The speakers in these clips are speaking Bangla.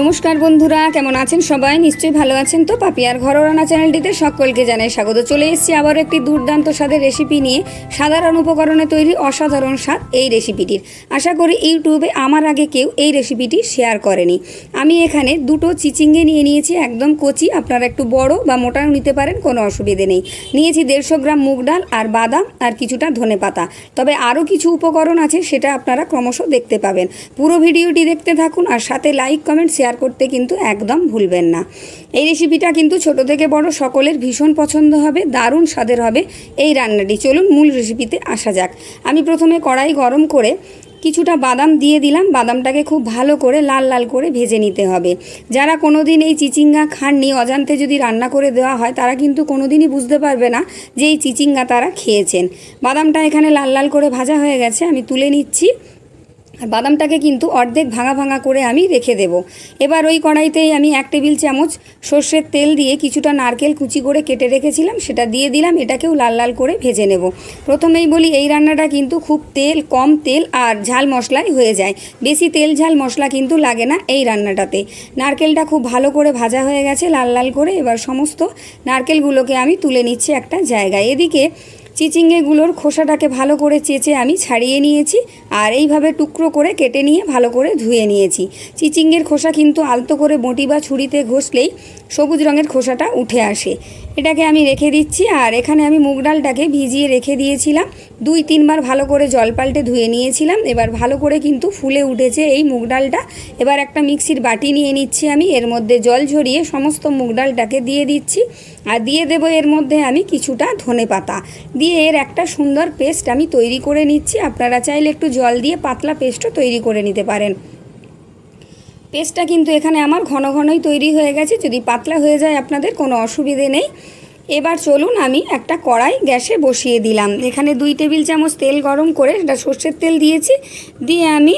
নমস্কার বন্ধুরা, কেমন আছেন সবাই? নিশ্চয়ই ভালো আছেন তো? পাপিয়ার ঘরোরানা চ্যানেলটিতে সকলকে জানাই স্বাগত। চলে এসেছি আবার একটি দুর্দান্ত স্বাদের রেসিপি নিয়ে। সাধারণ উপকরণে তৈরি অসাধারণ স্বাদ এই রেসিপিটির আশা করি ইউটিউবে আমার আগে কেউ এই রেসিপিটি শেয়ার করেনি। আমি এখানে দুটো চিচিঙ্গে নিয়ে নিয়েছি, একদম কচি। আপনারা একটু বড় বা মোটাও নিতে পারেন, কোনো অসুবিধে নেই। নিয়েছি দেড়শো গ্রাম মুগ ডাল আর বাদাম আর কিছুটা ধনে পাতা। তবে আরও কিছু উপকরণ আছে, সেটা আপনারা ক্রমশ দেখতে পাবেন। পুরো ভিডিওটি দেখতে থাকুন আর সাথে লাইক কমেন্ট শেয়ার করতে কিন্তু একদম ভুলবেন না। এই রেসিপিটা কিন্তু ছোট থেকে বড় সকলের ভীষণ পছন্দ হবে, দারুণ স্বাদের হবে এই রান্নাটি। চলুন মূল রেসিপিতে আসা যাক। আমি প্রথমে কড়াই গরম করে কিছুটা বাদাম দিয়ে দিলাম। বাদামটাকে খুব ভালো করে লাল লাল করে ভেজে নিতে হবে। যারা কোনো দিন এই চিচিঙ্গা খাননি, অজান্তে যদি রান্না করে দেওয়া হয়, তারা কিন্তু কোনো দিনই বুঝতে পারবে না যে এই চিচিঙ্গা তারা খেয়েছেন। বাদামটা এখানে লাল লাল করে ভাজা হয়ে গেছে। আমি তুলে নিচ্ছি। আর বাদামটাকে কিন্তু অর্ধেক ভাঙা ভাঙা করে আমি রেখে দেব। এবার ওই কড়াইতেই আমি এক টেবিল চামচ সর্ষের তেল দিয়ে কিছুটা নারকেল কুচি করে কেটে রেখেছিলাম, সেটা দিয়ে দিলাম, এটাকেও লাল লাল করে ভেজে নেব। প্রথমেই বলি, এই রান্নাটা কিন্তু খুব তেল, কম তেল আর ঝাল মশলাই হয়ে যায়। বেশি তেল, ঝাল মশলা কিন্তু লাগে না এই রান্নাটাতে। নারকেলটা খুব ভালো করে ভাজা হয়ে গেছে লাল লাল করে, এবার সমস্ত নারকেলগুলোকে আমি তুলে নিচ্ছি একটা জায়গায়। এদিকে চিচিঙ্গেগুলোর খোসাটাকে ভালো করে চেঁচে আমি ছাড়িয়ে নিয়েছি আর এইভাবে টুকরো করে কেটে নিয়ে ভালো করে ধুয়ে নিয়েছি। চিচিঙ্গের খোসা কিন্তু আলতো করে বটি বা ছুরিতে ঘষলেই সবুজ রঙের খোসাটা উঠে আসে। এটাকে আমি রেখে দিচ্ছি আর এখানে আমি মুগ ডালটাকে ভিজিয়ে রেখে দিয়েছিলাম। দুই, তিনবার ভালো করে জল পাল্টে ধুয়ে নিয়েছিলাম। এবার ভালো করে কিন্তু ফুলে উঠেছে এই মুগ ডালটা। এবার একটা মিক্সির বাটি নিয়ে নিচ্ছি আমি। এর মধ্যে জল ঝরিয়ে সমস্ত মুগ ডালটাকে দিয়ে দিচ্ছি। আর দিয়ে দেবো এর মধ্যে আমি কিছুটা ধনে পাতা। দিয়ে এর একটা সুন্দর পেস্ট আমি তৈরি করে নিচ্ছি। আপনারা চাইলে একটু জল দিয়ে পাতলা পেস্টও তৈরি করে নিতে পারেন। পেস্টটা কিন্তু এখানে আমার ঘন ঘনই তৈরি হয়ে গেছে। যদি পাতলা হয়ে যায় আপনাদের কোনো অসুবিধে নেই। এবার চলুন আমি একটা কড়াই গ্যাসে বসিয়ে দিলাম। এখানে দুই টেবিল চামচ তেল গরম করে সেটা সর্ষের তেল দিয়েছি। দিয়ে আমি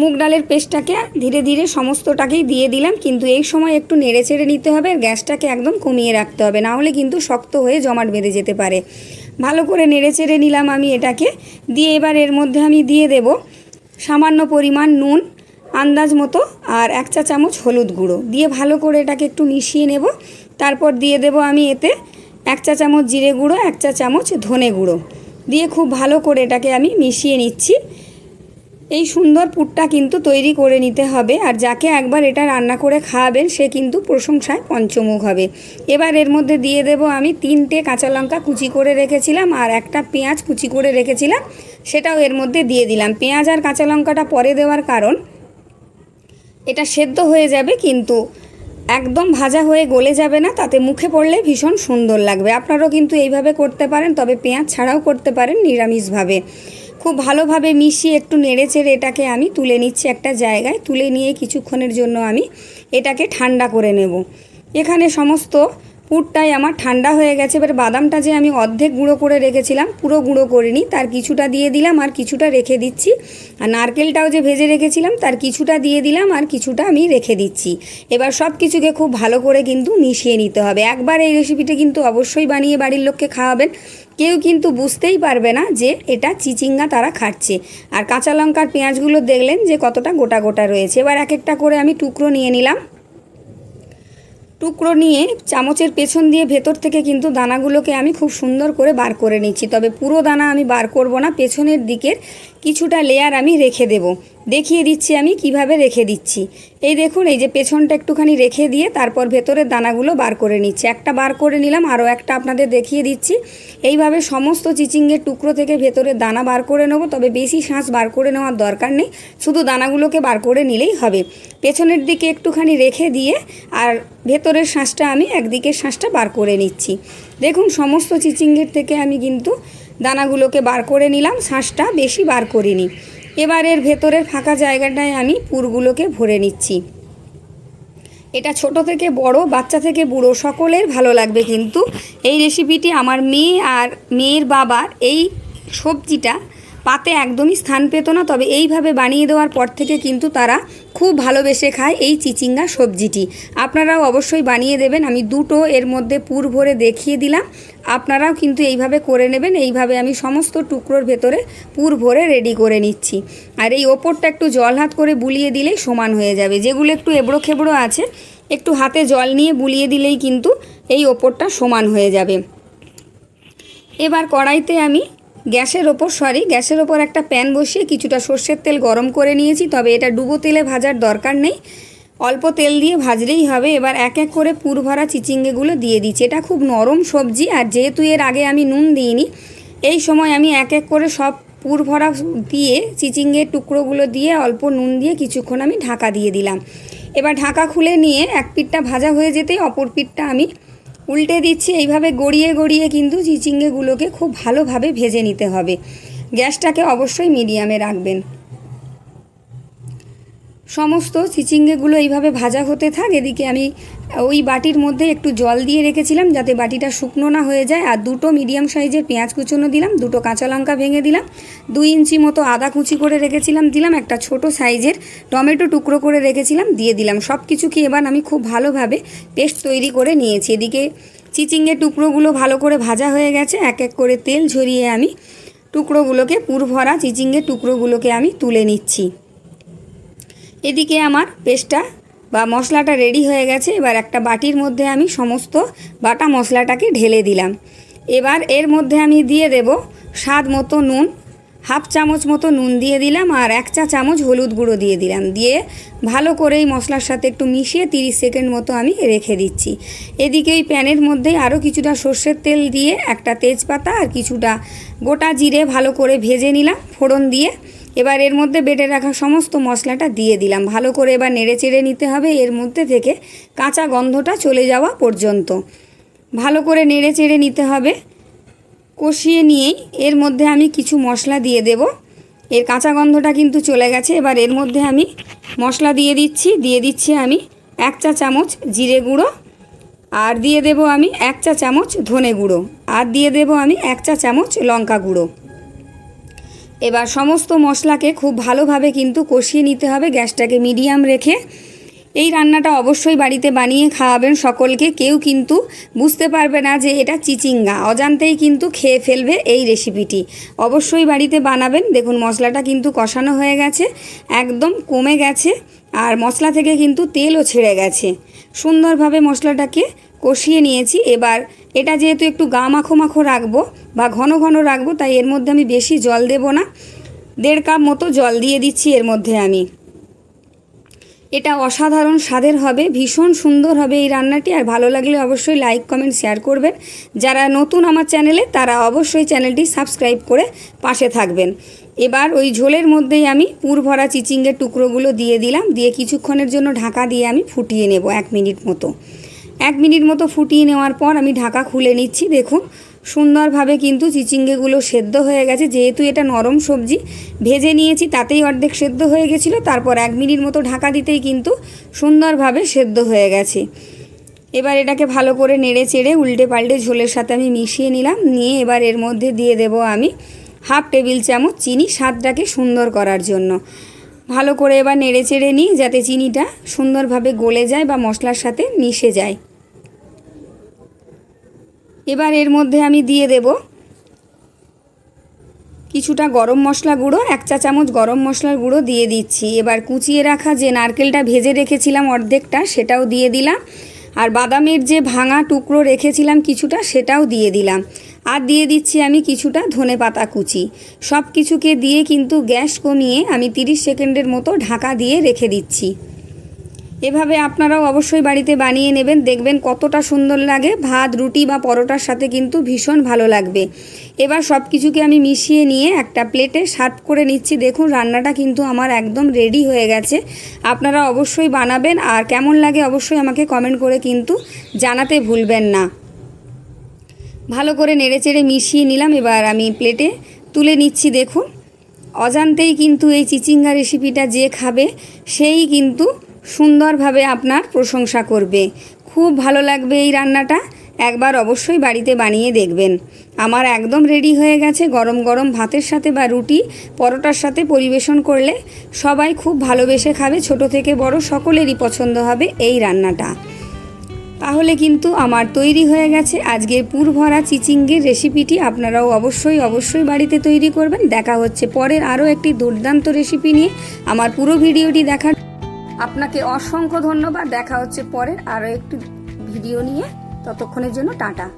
মুগ ডালের পেস্টটাকে ধীরে ধীরে সমস্তটাকেই দিয়ে দিলাম। কিন্তু এই সময় একটু নেড়ে চেড়ে নিতে হবে আর গ্যাসটাকে একদম কমিয়ে রাখতে হবে। না হলে কিন্তু শক্ত হয়ে জমাট বেঁধে যেতে পারে। ভালো করে নেড়ে চেড়ে নিলাম আমি এটাকে। দিয়ে এবার এর মধ্যে আমি দিয়ে দেব সামান্য পরিমাণ নুন আন্দাজ মতো আর এক চা চামচ হলুদ গুঁড়ো। দিয়ে ভালো করে এটাকে একটু মিশিয়ে নেব। তারপর দিয়ে দেব আমি এতে এক চা চামচ জিরে গুঁড়ো, এক চা চামচ ধনে গুঁড়ো। দিয়ে খুব ভালো করে এটাকে আমি মিশিয়ে নিচ্ছি। এই সুন্দর পুরটা কিন্তু তৈরি করে নিতে হবে। আর যাকে একবার এটা রান্না করে খাওয়াবেন, সে কিন্তু প্রশংসায় পঞ্চমুখ হবে। এবার এর মধ্যে দিয়ে দেব আমি তিনটে কাঁচা লঙ্কা কুচি করে রেখেছিলাম আর একটা পেঁয়াজ কুচি করে রেখেছিলাম। সেটাও এর মধ্যে দিয়ে দিলাম। পেঁয়াজ আর কাঁচা লঙ্কাটা পরে দেওয়ার কারণ এটা সেদ্ধ হয়ে যাবে কিন্তু একদম ভাজা হয়ে গলে যাবে না, তাতে মুখে পড়লে ভীষণ সুন্দর লাগবে। আপনারাও কিন্তু এইভাবে করতে পারেন, তবে পেঁয়াজ ছাড়াও করতে পারেন নিরামিষভাবে। খুব ভালোভাবে মিশিয়ে একটু নেড়েচেড়ে এটাকে আমি তুলে নিচ্ছি একটা জায়গায়, তুলে নিয়ে কিছুক্ষণের জন্য আমি এটাকে ঠান্ডা করে নেব। এখানে সমস্ত পুরটাই আমার ঠান্ডা হয়ে গেছে, এবার বাদামটা যে আমি অর্ধেক গুঁড়ো করে রেখেছিলাম, পুরো গুঁড়ো করিনি, তার কিছুটা দিয়ে দিলাম আর কিছুটা রেখে দিচ্ছি। আর নারকেলটাও যে ভেজে রেখেছিলাম, তার কিছুটা দিয়ে দিলাম আর কিছুটা আমি রেখে দিচ্ছি। এবার সব কিছুকে খুব ভালো করে কিন্তু মিশিয়ে নিতে হবে। একবার এই রেসিপিটা কিন্তু অবশ্যই বানিয়ে বাড়ির লোককে খাওয়াবেন। কেউ কিন্তু বুঝতেই পারবে না যে এটা চিচিঙ্গা তারা খাচ্ছে। আর কাঁচা লঙ্কার পেঁয়াজগুলো দেখলেন যে কতটা গোটা গোটা রয়েছে। এবার এক একটা করে আমি টুকরো নিয়ে নিলাম। টুকরো নিয়ে চামচের পেছন দিয়ে ভেতর থেকে কিন্তু দানাগুলোকে আমি খুব সুন্দর করে বার করে নিচ্ছি। তবে পুরো দানা আমি বার করব না, পেছনের দিকের কিছুটা লেয়ার আমি রেখে দেব। দেখিয়ে দিচ্ছি আমি কীভাবে রেখে দিচ্ছি। এই দেখুন, এই যে পেছনটা একটুখানি রেখে দিয়ে তারপর ভেতরের দানাগুলো বার করে নিচ্ছি। একটা বার করে নিলাম, আরও একটা আপনাদের দেখিয়ে দিচ্ছি। এইভাবে সমস্ত চিচিঙ্গের টুকরো থেকে ভেতরের দানা বার করে নেব, তবে বেশি শাঁস বার করে নেওয়ার দরকার নেই। শুধু দানাগুলোকে বার করে নিলেই হবে। পেছনের দিকে একটুখানি রেখে দিয়ে আর ভেতরের শাঁসটা আমি একদিকের শাঁসটা বার করে নিচ্ছি। দেখুন, সমস্ত চিচিঙ্গের থেকে আমি কিন্তু দানাগুলোকে বার করে নিলাম, শাঁসটা বেশি বার করিনি। এবার এর ভেতরের ফাঁকা জায়গাটায় আমি পুরগুলোকে ভরে নিচ্ছি। এটা ছোট থেকে বড়, বাচ্চা থেকে বুড়ো সকলের ভালো লাগবে কিন্তু। এই রেসিপিটি আমার মেয়ে আর মেয়ের বাবার এই সবজিটা পাতে একদমই স্থান পেত না। তবে এইভাবে বানিয়ে দেওয়ার পর থেকে কিন্তু তারা খুব ভালোবেসে খায় এই চিচিঙ্গা সবজিটি। আপনারাও অবশ্যই বানিয়ে দেবেন। আমি দুটো এর মধ্যে পুর ভরে দেখিয়ে দিলাম। আপনারাও কিন্তু এইভাবে করে নেবেন। এইভাবে আমি সমস্ত টুকরোর ভেতরে পুর ভরে রেডি করে নিচ্ছি। আর এই ওপরটা একটু জল হাত করে বুলিয়ে দিলেই সমান হয়ে যাবে। যেগুলো একটু এবড়ো খেবড়ো আছে, একটু হাতে জল নিয়ে বুলিয়ে দিলেই কিন্তু এই ওপরটা সমান হয়ে যাবে। এবার কড়াইতে আমি গ্যাসের ওপর সরি গ্যাসের ওপর একটা প্যান বসিয়ে কিছুটা সর্ষের তেল গরম করে নিয়েছি, তবে এটা ডুবো তেলে ভাজার দরকার নেই। অল্প তেল দিয়ে ভাজলেই হবে। এবার এক এক করে পুর ভরা চিচিঙ্গেগুলো দিয়ে দিচ্ছি। এটা খুব নরম সবজি, আর যেহেতু এর আগে আমি নুন দিইনি, এই সময় আমি এক এক করে সব পুর ভরা দিয়ে চিচিঙ্গের টুকরোগুলো দিয়ে অল্প নুন দিয়ে কিছুক্ষণ আমি ঢাকা দিয়ে দিলাম। এবার ঢাকা খুলে নিয়ে এক পিঠটা ভাজা হয়ে যেতেই অপর পিঠটা আমি উল্টে দিচ্ছি, এইভাবে গড়িয়ে গড়িয়ে কিন্তু চিচিঙ্গেগুলোকে খুব ভালোভাবে ভেজে নিতে হবে। গ্যাসটাকে অবশ্যই মিডিয়ামে রাখবেন। সমস্ত চিচিঙ্গেগুলো এইভাবে ভাজা হতে থাক। এদিকে আমি, ওই বাটির মধ্যে একটু জল দিয়ে রেখেছিলাম যাতে বাটিটা শুকনো না হয়ে যায়। আর দুটো মিডিয়াম সাইজের পেঁয়াজ কুচোনো দিলাম, দুটো কাঁচা লঙ্কা ভেঙে দিলাম, দুই ইঞ্চি মতো আদা কুচি করে রেখেছিলাম, দিলাম একটা ছোট সাইজের টমেটো টুকরো করে রেখেছিলাম, দিয়ে দিলাম। সব কিছু কি এবার আমি খুব ভালোভাবে পেস্ট তৈরি করে নিয়েছি। এদিকে চিচিঙ্গের টুকরোগুলো ভালো করে ভাজা হয়ে গেছে। এক এক করে তেল ঝরিয়ে আমি টুকরোগুলোকে পুর ভরা চিচিঙ্গের টুকরোগুলোকে আমি তুলে নিচ্ছি। এদিকে আমার পেস্টটা বা মশলাটা রেডি হয়ে গেছে। এবার একটা বাটির মধ্যে আমি সমস্ত বাটা মশলাটাকে ঢেলে দিলাম। এবার এর মধ্যে আমি দিয়ে দেব স্বাদ মতো নুন। হাফ চামচ মতো নুন দিয়ে দিলাম আর এক চা চামচ হলুদ গুঁড়ো দিয়ে দিলাম। দিয়ে ভালো করে এই মশলার সাথে একটু মিশিয়ে তিরিশ সেকেন্ড মতো আমি রেখে দিচ্ছি। এদিকে এই প্যানের মধ্যেই আরও কিছুটা সর্ষের তেল দিয়ে একটা তেজপাতা আর কিছুটা গোটা জিরে ভালো করে ভেজে নিলাম ফোড়ন দিয়ে। এবার এর মধ্যে বেটে রাখা সমস্ত মশলাটা দিয়ে দিলাম। ভালো করে এবার নেড়ে চেড়ে নিতে হবে। এর মধ্যে থেকে কাঁচা গন্ধটা চলে যাওয়া পর্যন্ত। ভালো করে নেড়ে চেড়ে নিতে হবে। কষিয়ে নিয়েই এর মধ্যে আমি কিছু মশলা দিয়ে দেব। এর কাঁচা গন্ধটা কিন্তু চলে গেছে। এবার এর মধ্যে আমি মশলা দিয়ে দিচ্ছি। দিয়ে দিচ্ছি আমি এক চা চামচ জিরে গুঁড়ো। আর দিয়ে দেব আমি এক চা চামচ ধনে গুঁড়ো। আর দিয়ে দেব আমি এক চা চামচ লঙ্কা গুঁড়ো। এবার সমস্ত মশলাকে খুব ভালোভাবে কিন্তু কষিয়ে নিতে হবে গ্যাসটাকে মিডিয়াম রেখে। এই রান্নাটা অবশ্যই বাড়িতে বানিয়ে খাওয়াবেন সকলকে। কেউ কিন্তু বুঝতে পারবে না যে এটা চিচিঙ্গা। অজান্তেই কিন্তু খেয়ে ফেলবে এই রেসিপিটি। অবশ্যই বাড়িতে বানাবেন। দেখুন, মশলাটা কিন্তু কষানো হয়ে গেছে, একদম কমে গেছে, আর মশলা থেকে কিন্তু তেলও ছেড়ে গেছে। সুন্দরভাবে মশলাটাকে কষিয়ে নিয়েছি। এবার এটা যেহেতু একটু গা মাখো মাখো রাখব বা ঘন ঘন রাখব, তাই এর মধ্যে আমি বেশি জল দেব না। দেড় কাপ মতো জল দিয়ে দিচ্ছি এর মধ্যে আমি। এটা অসাধারণ, স্বাদের হবে, ভীষণ সুন্দর হবে এই রান্নাটি। আর ভালো লাগলে অবশ্যই লাইক কমেন্ট শেয়ার করবেন। যারা নতুন আমার চ্যানেলে তারা অবশ্যই চ্যানেলটি সাবস্ক্রাইব করে পাশে থাকবেন। এবার ওই ঝোলের মধ্যেই আমি পুর ভরা চিচিঙ্গের টুকরোগুলো দিয়ে দিলাম। দিয়ে কিছুক্ষণের জন্য ঢাকা দিয়ে আমি ফুটিয়ে নেব এক মিনিট মতো। এক মিনিট মতো ফুটিয়ে নেওয়ার পর আমি ঢাকা খুলে নিচ্ছি। দেখুন সুন্দরভাবে কিন্তু চিচিঙ্গেগুলো সেদ্ধ হয়ে গেছে। যেহেতু এটা নরম সবজি, ভেজে নিয়েছি, তাতেই অর্ধেক সেদ্ধ হয়ে গেছিল। তারপর এক মিনিট মতো ঢাকা দিতেই কিন্তু সুন্দরভাবে সেদ্ধ হয়ে গেছে। এবার এটাকে ভালো করে নেড়ে চেড়ে উল্টে পাল্টে ঝোলের সাথে আমি মিশিয়ে নিলাম। নিয়ে এবার এর মধ্যে দিয়ে দেব আমি হাফ টেবিল চামচ চিনি স্বাদটাকে সুন্দর করার জন্য। ভালো করে এবার নেড়ে চেড়ে নিই যাতে চিনিটা সুন্দরভাবে গলে যায় বা মশলার সাথে মিশে যায়। এবার এর মধ্যে আমি দিয়ে দেব কিছুটা গরম মশলা গুঁড়ো, এক চা চামচ গরম মশলার গুঁড়ো দিয়ে দিচ্ছি। এবার কুচিয়ে রাখা যে নারকেলটা ভেজে রেখেছিলাম অর্ধেকটা, সেটাও দিয়ে দিলাম। আর বাদামের যে ভাঙা টুকরো রেখেছিলাম কিছুটা, সেটাও দিয়ে দিলাম। আর দিয়ে দিচ্ছি আমি কিছুটা ধনে পাতা কুচি। সব কিছুকে দিয়ে কিন্তু গ্যাস কমিয়ে আমি 30 সেকেন্ডের মতো ঢাকা দিয়ে রেখে দিচ্ছি। এভাবে আপনারাও অবশ্যই বাড়িতে বানিয়ে নেবেন। দেখবেন কতটা সুন্দর লাগে। ভাত, রুটি বা পরোটার সাথে কিন্তু ভীষণ ভালো লাগবে। এবার সব কিছুকে আমি মিশিয়ে নিয়ে একটা প্লেটে সার্ভ করে নিচ্ছি। দেখুন, রান্নাটা কিন্তু আমার একদম রেডি হয়ে গেছে। আপনারা অবশ্যই বানাবেন আর কেমন লাগে অবশ্যই আমাকে কমেন্ট করে কিন্তু জানাতে ভুলবেন না। ভালো করে নেড়েচেড়ে মিশিয়ে নিলাম। এবার আমি প্লেটে তুলে নিচ্ছি, দেখুন। অজান্তেই কিন্তু এই চিচিঙ্গা রেসিপিটা যে খাবে, সেই কিন্তু সুন্দরভাবে আপনার প্রশংসা করবে। খুব ভালো লাগবে এই রান্নাটা। একবার অবশ্যই বাড়িতে বানিয়ে দেখবেন। আমার একদম রেডি হয়ে গেছে গরম গরম ভাতের সাথে বা রুটি, পরোটার সাথে পরিবেশন করলে সবাই খুব ভালোবেসে খাবে, ছোট থেকে বড় সকলেরই পছন্দ হবে এই রান্নাটা। তাহলে কিন্তু আমার তৈরি হয়ে গেছে আজকের পুরভরা চিচিঙ্গের রেসিপিটি। আপনারাও অবশ্যই অবশ্যই বাড়িতে তৈরি করবেন। দেখা হচ্ছে পরের আরও একটি দুর্দান্ত রেসিপি নিয়ে। আমার পুরো ভিডিওটি দেখার আপনাকে অসংখ্য ধন্যবাদ। দেখা হচ্ছে পরের আরও একটি ভিডিও নিয়ে। ততক্ষণের জন্য টাটা।